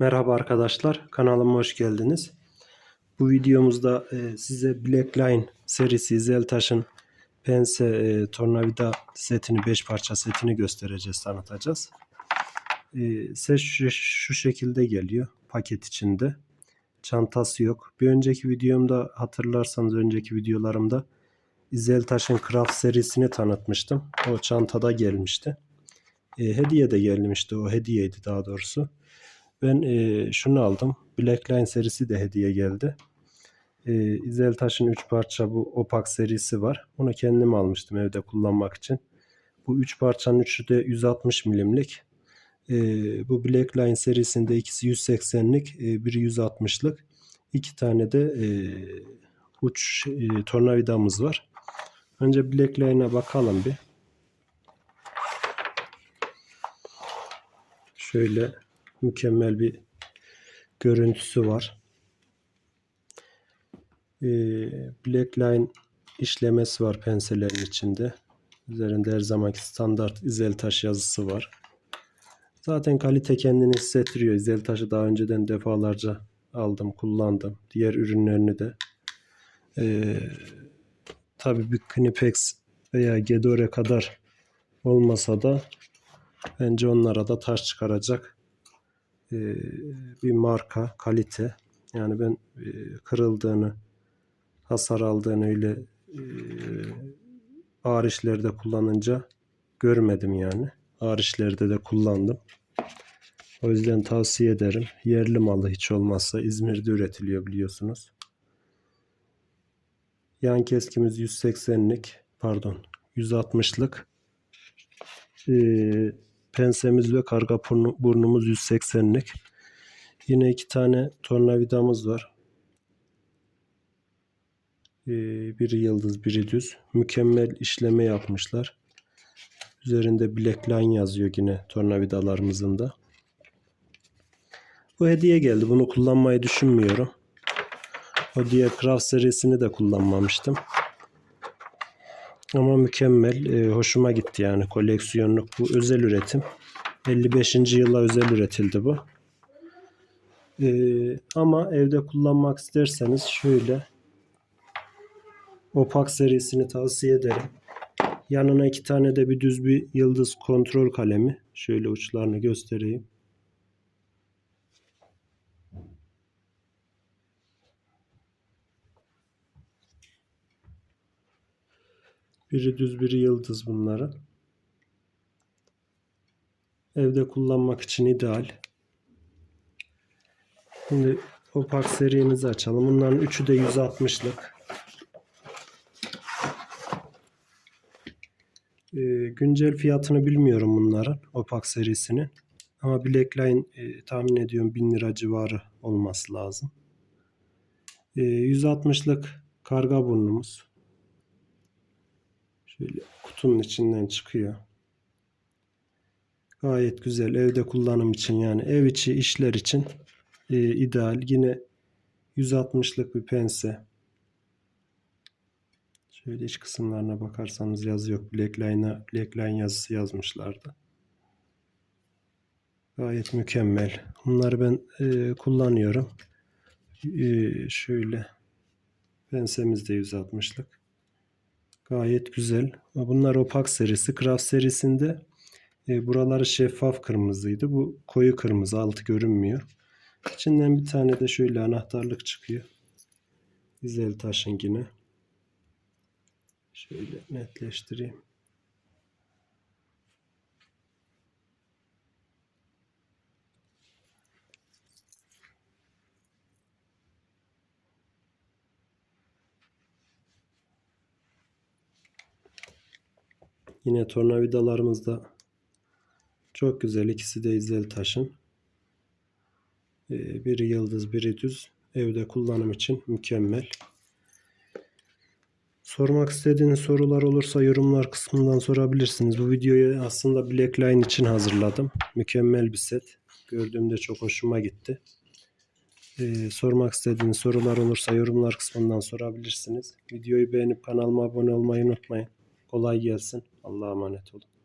Merhaba arkadaşlar, kanalıma hoş geldiniz. Bu videomuzda e, size Blackline serisi Zeltaş'ın pense e, tornavida setini, 5 parça setini göstereceğiz, tanıtacağız. E, set şu, şekilde geliyor paket içinde. Çantası yok. Bir önceki videomda hatırlarsanız önceki videolarımda Zeltaş'ın Craft serisini tanıtmıştım. O çantada gelmişti. Hediye de gelmişti. O hediyeydi daha doğrusu. Ben e, şunu aldım. Blackline serisi de hediye geldi. E, İzeltaş'ın 3 parça bu opak serisi var. Onu kendim almıştım evde kullanmak için. Bu 3 parçanın üçü de 160 milimlik. E, bu Blackline serisinde ikisi 180'lik, e, biri 160'lık. İki tane de e, uç e, tornavidamız var. Önce Blackline'a bakalım bir. Şöyle mükemmel bir görüntüsü var. Ee, Blackline işlemesi var penselerin içinde. Üzerinde her zamanki standart izeltaş yazısı var. Zaten kalite kendini hissettiriyor. İzeltaşı daha önceden defalarca aldım, kullandım. Diğer ürünlerini de. Ee, tabii bir Knipex veya Gedore kadar olmasa da bence onlara da taş çıkaracak e, bir marka, kalite. Yani ben e, kırıldığını, hasar aldığını öyle e, ağır işlerde kullanınca görmedim yani. Ağır işlerde de kullandım. O yüzden tavsiye ederim. Yerli malı hiç olmazsa İzmir'de üretiliyor biliyorsunuz. Yan keskimiz 180'lik pardon 160'lık. Ee, pensemiz ve karga burnumuz 180'lik. Yine iki tane tornavidamız var. Ee, biri yıldız, biri düz. Mükemmel işleme yapmışlar. Üzerinde Blackline yazıyor yine tornavidalarımızın da. Bu hediye geldi. Bunu kullanmayı düşünmüyorum. O diğer Craft serisini de kullanmamıştım. Ama mükemmel. E, hoşuma gitti yani koleksiyonluk bu özel üretim. 55. yıla özel üretildi bu. E, ama evde kullanmak isterseniz şöyle opak serisini tavsiye ederim. Yanına iki tane de bir düz bir yıldız kontrol kalemi. Şöyle uçlarını göstereyim. Biri düz biri yıldız bunların. Evde kullanmak için ideal. Şimdi opak serimizi açalım. Bunların üçü de 160'lık. Ee, güncel fiyatını bilmiyorum bunların opak serisinin. Ama Blackline e, tahmin ediyorum 1000 lira civarı olması lazım. E, 160'lık karga burnumuz. Şöyle kutunun içinden çıkıyor. Gayet güzel evde kullanım için yani ev içi işler için e, ideal. Yine 160'lık bir pense. Şöyle iç kısımlarına bakarsanız yazı yok. Blackline'a Blackline yazısı yazmışlardı. Gayet mükemmel. Bunları ben e, kullanıyorum. E, şöyle pensemiz de 160'lık. Gayet güzel. Bunlar opak serisi. Craft serisinde e, buraları şeffaf kırmızıydı. Bu koyu kırmızı. Altı görünmüyor. İçinden bir tane de şöyle anahtarlık çıkıyor. Güzel taşın yine. Şöyle netleştireyim. Yine tornavidalarımız da çok güzel. İkisi de izel taşın. Ee, biri yıldız, biri düz. Evde kullanım için mükemmel. Sormak istediğiniz sorular olursa yorumlar kısmından sorabilirsiniz. Bu videoyu aslında Blackline için hazırladım. Mükemmel bir set. Gördüğümde çok hoşuma gitti. Ee, sormak istediğiniz sorular olursa yorumlar kısmından sorabilirsiniz. Videoyu beğenip kanalıma abone olmayı unutmayın. Kolay gelsin. Allah'a emanet olun.